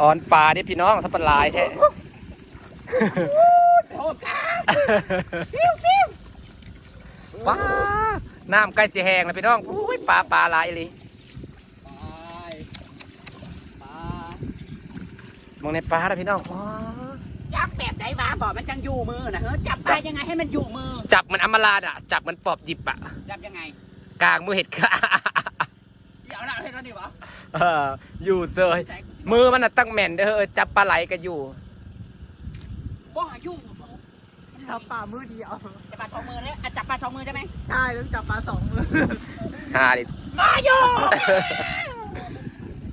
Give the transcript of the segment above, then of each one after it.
ออนปลาดิพี่น้องสับปะหลายแท้โอ้กาว้าน้ำใกล้สิแห้งแล้วพี่น้องอุ้ยปลาปลาหลายเลยไปไปมองในปลาแล้วพี่น้องว้าจับแบบไหนวะบอกมันจังอยู่มือนะเฮ้ยจับไปยังไงให้มันอยู่มือ จับมันอำมาลาดอะ จับมันปอบหยิบอะ จับยังไง กลางมือเห็ดขา เดี๋ยวเราให้เราดิวะเอออยู่เซยมือมันน่ะตั้งแม่นเด้อเฮ้ยจับปลาไหลก็อยู่บ่อยู่จับปลามือเดียวจับปลาสองมือเลยอะจับปลาสองมือใช่ไหมใช่ต้องจับปลาสองมือหาดิมาอยู่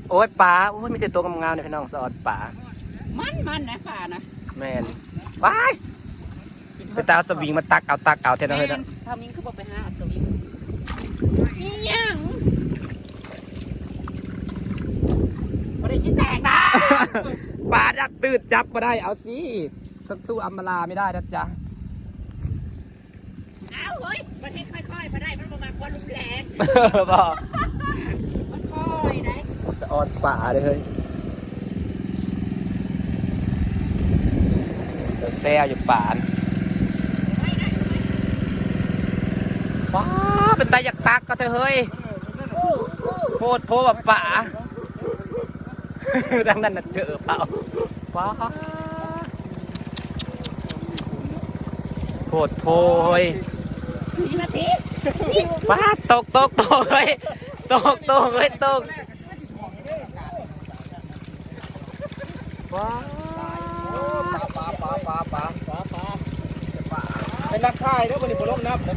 โอ้ยปลาโอ้ยมีแต่ตัวงามๆเนี่ยพี่น้องสอดปลามันมันนะปลานะแม่นว้ายไปตาเอาสวิงมาตักเอาตักเอาเท่านั้นเลยนะถ้ามิงคือบอกไปหาอัศวินอีหยัง บ่ได้จิแตกนะปลาดักตืดจับมาได้ เอาสิต้องสู้อัมมาลาไม่ได้นะจ๊ะ เอาเฮ้ยประเทศค่อยๆมาได้มันประมาณความรุนแรงบอกมันค่อยได้สะออนป่าเลยเฮ้ยแซ่อยู่ป่านว้าเป็นตาอยากตักก็เธอะเฮ้ยโพดโพแบบป่า ดังนั้นน่ะเจอเปล่าว้าโพดโพยนี่มาทีว้าตกตกตกเลยตกตกเลยตกว้าปลาปลาปลาปลาปลาปลาเป็นนักข่ายแล้วคนนี้ผมลงนับป้า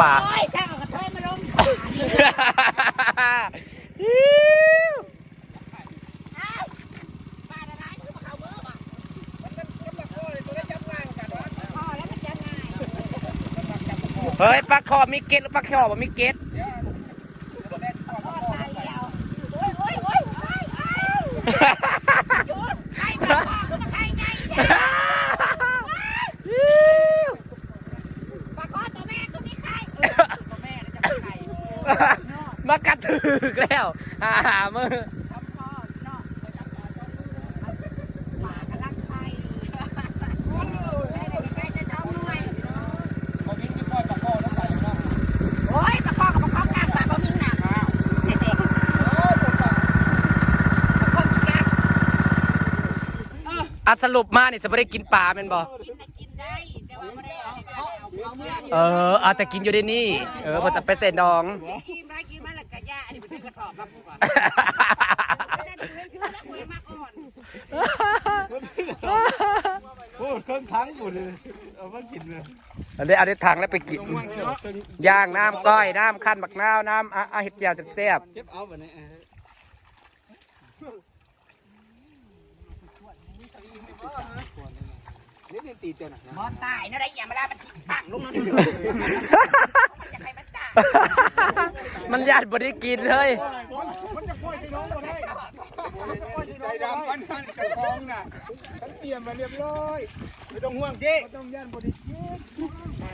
ป่าโอ้ยถ้าเอากระเทยมาลงปลาละลายคือมาเข้าเบอร์ป่ะพ่อแล้วมันจะง่ายเฮ้ยปลาคอมีเกล็ดหรือปลาคอบ่มีเกล็ด แกงเอออัดสรุปมานี่จะไม่ได้กินปลาเป็นบ่กินนะกินได้แต่ว่าไม่ได้เออาเอาเมื่อเอออาแต่กินอยู่ในนี่ เออพอจะไปเสร็จดอง อบครับผมก่อนได้ดูให้คือแล้วคุยมากอ่อนโอ้เครื่องทั้งหมดเลยเอามากินเลยอันนี้เอาได้ถังแล้วไปกินย่างน้ำก้อยน้ำขั้นบักนาวน้ำอะอะเห็ดเจียวแซ่บเก็บเอาแบบนี้นี่เป็นตีเตียนนะบอลตายนะไรอย่ามาลามันทิ้งปังลงนั่นมันจะใครมันตายๆมันญาติบ่ได้กินเลย มันจะค่อยพี่น้องมาได้ใจดำมัน หันกระทองน่ะฉันเตรียมมาเรียบร้อยไม่ต้องห่วงเจ๊ไม่ต้องย่านบริเจ๊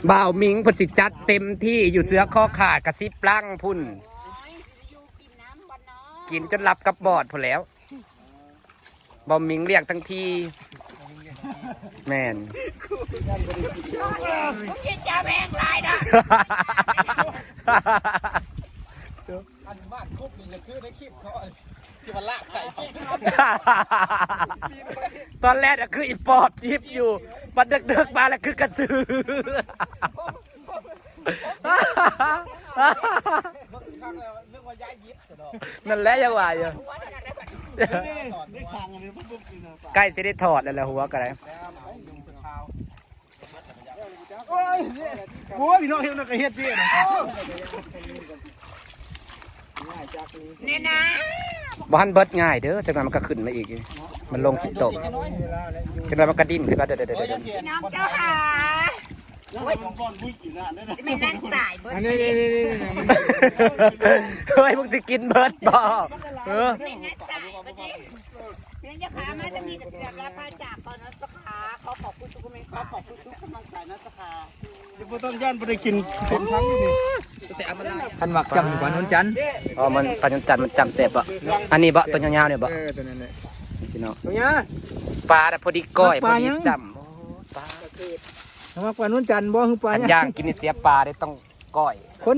บ่าวมิงเพนสิจัดเต็มที่อยู่เสือข้อขาดกระซิบปลั้งพุ่น โอ้ยสิอยู่กินน้ำบอลเนาะกินจนหลับกับบอดพอแล้วบ่าวมิงเรียกทั้งทีแม่นผมยิงจะแบงลายนะอันบ้านครบนี่จะคือในคลิปเขา ที่มันลากใส่เขาตอนแรกอะคืออีปอบยิบอยู่มันเดึกๆมาแล้วคือกระสือเรื่องว่าย้ายยิบสะดอกนั่นแหละยังว่าอยู่หัวขนาดนั้นได้คางอันนี้ปุ๊บปุ๊บนี่นะใกล้จะได้ถอดแล้วแหละหัวก็ได้โอ้ยโอ้ยพี่น้องเห็นนักเฮ็ดดินะ เนี่ยนะบ้านเบิดง่ายเด้อจังหวะมันก็ขึ้นมาอีก มันลงขี้ตกจังหวะมันก็ดิ้นขึ้นมาเด้อเด้อเด้อเด้อพี่น้องเจ้าค่ะจะไม่นั่งตายเบิร์ดอันนี้นี่นี่นี่เฮ้ยมึงสิกินเบิดบ่เออไม่ นั่งตายเบิร์ดดิไม่นั่งจะขามาจะมีกระเสียบและพาจากก่อนนะสักขาขอขอบคุณทุกคนขอขอบคุณทุกกำลังใจนะสักขาเดี๋ยวบ่ต้องย่านบ่ได้กินเต็มทั้งอยู่นี่ท่านมักจำกว่านุ่นจันทร์อ๋อมันปัญญจันทร์มันจำเสพบ่อันนี้บ่ตัวยาวๆเนี่ยบ่เออตัวนั้นแหละพี่น้องตรงเนี้ยปลาน่ะพอดีก้อยพอดีจำปลาท่านมักกว่านุ่นจันทร์บ่คือปลาอันเนี่ยย่างกินนี่เสียปลาได้ต้องก้อย คน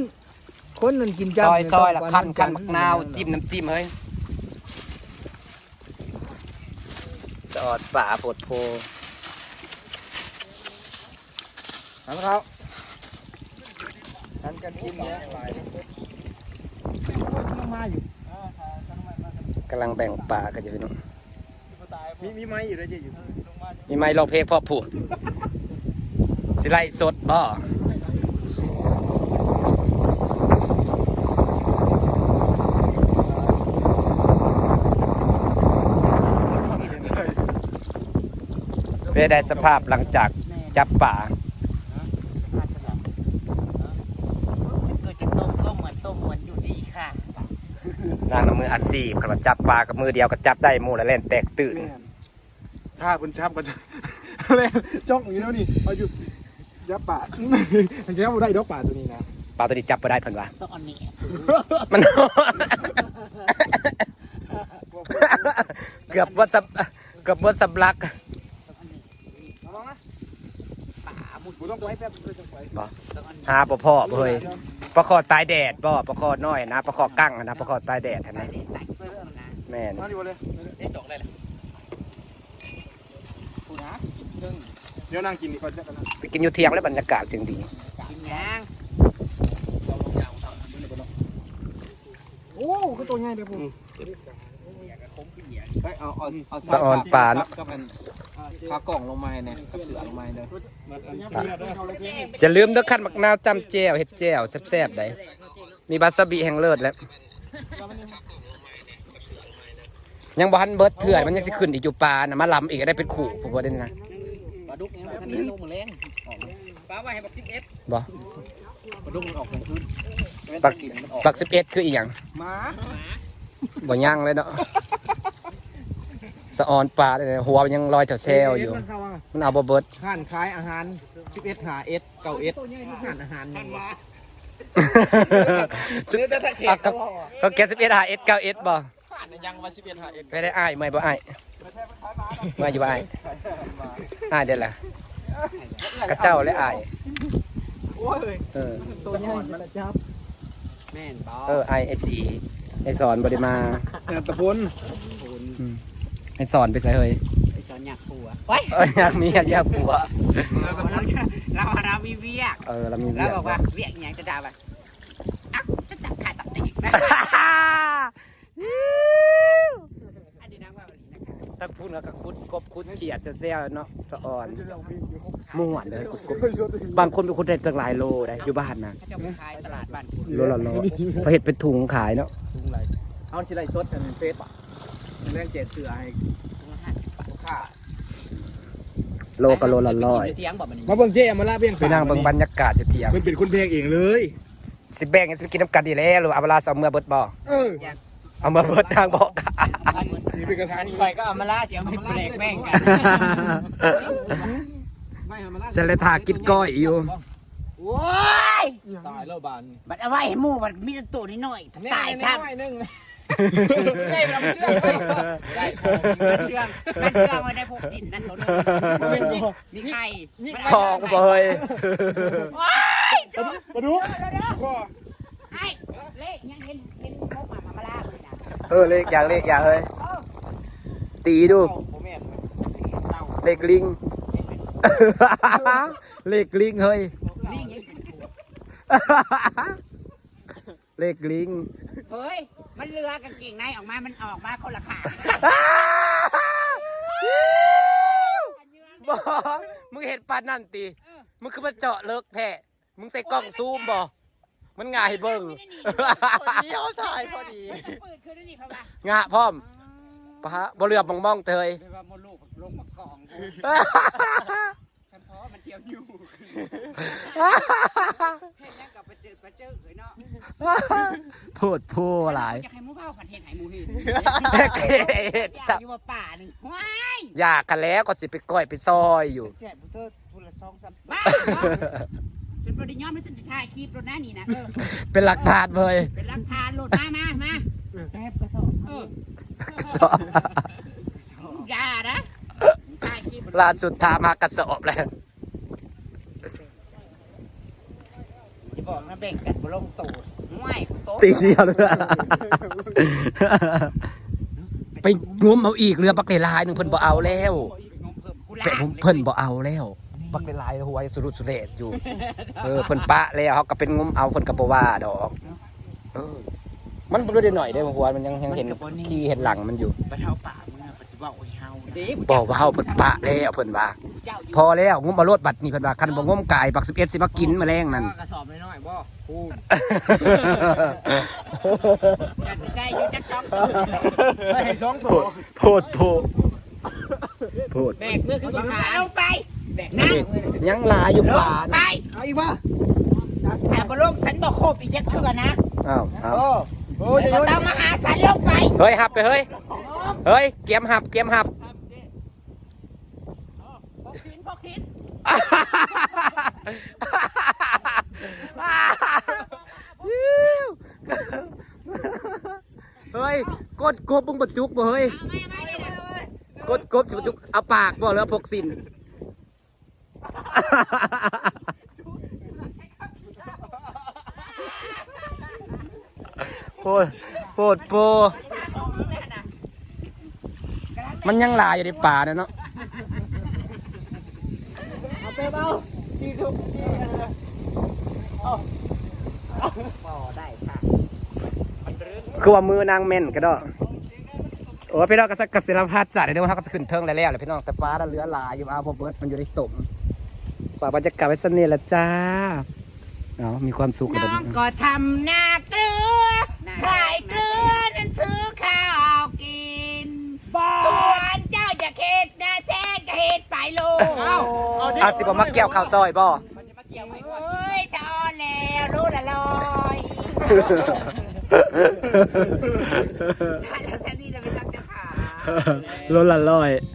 คนนั่นกินซจำอยซอยละปาคั้นคั้นจัมักนาวจิ้มน้ำจิ้มเฮ้ย สอดป่าโพดโพครับท่านกันกินเนี่ยหลายมาอยู่กำลังแบ่งปลากันอยู่พี่น้องมีมีไม้อยู่ได้อยู่มีไม้รองเพลงพ่อผูดสิไลสดบ่ เพื่อได้สภาพหลังจากจับป่าซึ่งเกิดจากต้มก็เหมือนต้มเหมือนอยู่ดีค่ะนางเอามืออัดสีบกำลังจับปลากับมือเดียวก็จับได้หมูแล้วเล่นแตกตื่น ถ้าคุณชับก็จะอะไรจ้องอยู่แล้วนี่เอาอยู่ยับปาดมันจะบ่ได้ดอกปาดตัวนี้นะปลาตัวนี้จับไปได้เพิ่นว่าต้องเอานี้มัน เกือบวัดสับเกือบวัดสับลัก ป่ามุด กูต้องไว้ แป๊บเดียวจะไว้บ่หาปลาพ่อบ่เฮ้ยปลาคอตายแดดบ่ปลาคอน้อยนะปลาคอกั้งนะปลาคอตายแดดเห็นไหมเด็ดไหลเพิ่มนะแม่นมาดิวเลยได้จกเลยกูนะเดี๋ยวนั่งกินดีกว่าจะกันนะไปกินอยู่เที่ยงแล้วบรรยากาศเสียงดีกินยางโอ้ก็ตัวใหญ่เด้อผมเอาเอาเอาสะออนปลาเนาะกับมัน พากล่องลงมาเนี่ยกับเสือลงมาเนี่ยอย่าลืมเด้อขั้นมักนาวจำแจ่วเห็ดแจ่วแซ่บๆได้มีบาสบิแห่งเลิศแล้ว ยังบ่ทันเบิดเถื่อนมันยังสิขึ้นอีกอยู่ปลานะมาลำอีกก็ได้เป็นขู่ผมบ่ได้นะปลาดุกเนี่ยมันนี้ลงมาแรงปลาไว้ให้บักสิบเอ็ดบ่ปลาดุกมันออกกลางคืนปักกินมันออกปัก11คืออีหยังหมาบ่ย่างเลยเนาะ สะออนปลาเลยหัวมันยังลอยแถวแซวอยู่ มันเข้าว่ามันเอาบ่เบิดห้านขายอาหาร11หาเอ็ดเก้าเอ็ดห้านอาหารนี่สุดอะเขาเขาแก11 5 S 9 S บ่ผ่านยังว่าสิบเอ็ดหาเอ็ดไปได้อ้ายไม่บ่อ้ายมาอยู่บ่อ้ายอ้ายเด้อล่ะกระเจ้าและอ้ายเออตัวใหญ่มันละจับแม่นปลาเออไอไอซีไอสอนบริมาตะพน ไอสอนไปใส่เฮ้ยไอ้สอนอยากปัวเฮ้ยเอ้ยอยากมีอยากอยากผัว เราเราเรามีเวียกเออเรามีแล้เรื่วองบอกว่าเวียกอย่างจะด่าว่าอะจะจับขาตับตีกนะอันนี้นักว่าวันนี้นะคะถ้าพูดแล้วก็คุดกบคุดเขียดจะแซ่เนาะสะอ่อนม่วนเลยคุดกบบางคนเป็นคนได้ตั้งหลายโลได้อยู่บ้านนะเขาจะไปขายตลาดบ้านโลละโลเขาเห็ดเป็นถุงขายเนาะทุ่งไรเอาชิไลซดกันเฟสป่ะ แรงเจ็ดเสือให้ถุงละห้าสิบบาทข้าโลก็โลละร้อยเที่ยงบอกมันมาเบิ่งเจ๊มาละเบี้ยงไปนั่งเบิ่งบรรยากาศจะเที่ยงมันเป็นคนเพลงเองเลย สิแบ่งกันสิไปกินน้ำกันดีแล้วหรือเอาเวลาเอาเมื่อเบิดบ่เออเอาเมื่อเบิดทางบอกนี่เป็นกระทะอันนี้ไฟก็เอามาล่าเสียงไม่เบรกแม่งกันไม่ทำมาละเสร็จแล้วทากินก้อยอยู่โว้ยตายแล้วบานบัดเอาไว้ให้หมู่บัดมีแต่ตัวนิดหน่อยตายซ้ำนึง ได้เราเชื่อได้มันเชื่องมันเชื่องไว้ได้พวกจินนั่นตัวนึงมีใครชองบ่เฮ้ยว้ายจุ๊บมาดูข้อไอ้เลขยังเห็นเห็นพวกหมามาลาเลยนะเออเลขอยางเลขอยางเฮ้ยตีดู ผมแม่นเลขลิง เลขลิงเฮ้ยลิงยังเป็นตัวเลขลิง เฮ้ย มันเรือกางเกงในออกมา มันออกมาคนละขาบอมึงเห็นปานนั่นตีมึงคือมาเจาะเลิกแท้มึงใส่กล้องซูมบ่มันง่ายเบิ่งเดียวถ่ายพอดีปืนคือได้นี่เขาว่างะพร้อมปะฮะบ่เรือมองมองๆเตยเป็นว่ามดลูกลงมากองกูฉันเพราะมันเที่ยวอยู่ เห็นแล้วกับไปเจอไปเจอเลยเนาะพูดพูดหลายจะให้มูเบ้าผันเห็นไหนหมูหินเกอตยาจักบอยู่ว่าป่านี่ว้ายอยากกันแล้วก็สิไปก้อยไปซอยอยู่แซ่บพุทธพุทธสองสามบ้าเป็นบริยอมไม่ฉันจะถ่ายคลิปรถหน้านี่นะเออเป็นหลักฐานเลยเป็นรักทานโหลดมามามาแป๊บกระสอบเออสอบอย่านะถ่ายคลิปล่าสุดทามากระสอบแล้ว จะบอกนะ แบ่งกันบ่ลงตูดห่วยโต๊ะตีเดียวเลยไปงมเอาอีกเรือปักเดลายหนึ่งเพิ่นบ่เอาแล้วกูเป็ลาผมเพิ่นบ่เอาแล้วปักเดลายหัวสุรุสุเรศอยู่ เออเพิ่นปะแล้วเขาก็เป็นงมเอาเพิ่นก็บ่ว่าดอกเออมันบ่ได้หน่อยได้อหัวมันยังยังเห็นขี้เห็นหลังมันอยู่ปะเท้าป่ามึงอะปฏิบัติโอ้ยเฮานะเดี๋ยวบอกว่าเฮาเพิ่นปะแล้วเพิ่นว่าเจ้าอยู่ พอแล้วงมเอารถบัตรนี่เพิ่นว่าคันบ่งมกายบัก11สิมากินแมลงนั่น กระสอบน้อยๆบ่กูอย่าไปใกล้อยู่จักจ้องไม่ให้สองตัวโพดโพดโพดแบกเมื่อคือภาษาลงไปแบกนั่งยังลาอยู่ลป่างไปเอาอีกว่าแต่บลงฉันบอกโคบอีกยักเถื่อนะอ้าวอ้าวโอ้โอ้ยแต่ต้องมาหาฉันลงไปเฮ้ยหับไปเฮ้ยเฮ้ยเกียมหับเกียมหับ พกชิ้นพกชิ้น เฮ้ย กดกบมึงบรรจุกบ่เฮ้ยเอาไม่ไม่ได้เลยกดกบสิบรรจุก เอาปากบ่แล้วพกสินโพดโพดโป มันยังหลายอยู่ในป่าเนี่ยเนาะ เอาไปเบาที่ทุกที่เออบ่ได้ค่ะคือว่ามือนางเม่นก็ดอกโอ้พี่น้องก็สักกสิรพัฒน์จัดเดี๋ยวเขาก็จะขึ้นเทิงแล้วๆเลยพี่น้องแต่ฟ้าเหลือลายอยู่เอาพอเบิร์ดมันอยู่ในตุ่มฝากบรรยากาศไว้สนิทละจ้าเอามีความสุขกันน้เลองก็ทำนาเกลือขายเกลือนั้นซื้อข้าวกินส่วนเจ้าจะเฮ็ดนาแท้ก็เฮ็ดไปโลด เอาสิบมาเกี่ยวข้าวซอยบ่เฮ้ยจะอ่อนแล้วรู้ละลอยฉันแล้วฉันนี่จะไปทำเจ้าขารถละร้อยเ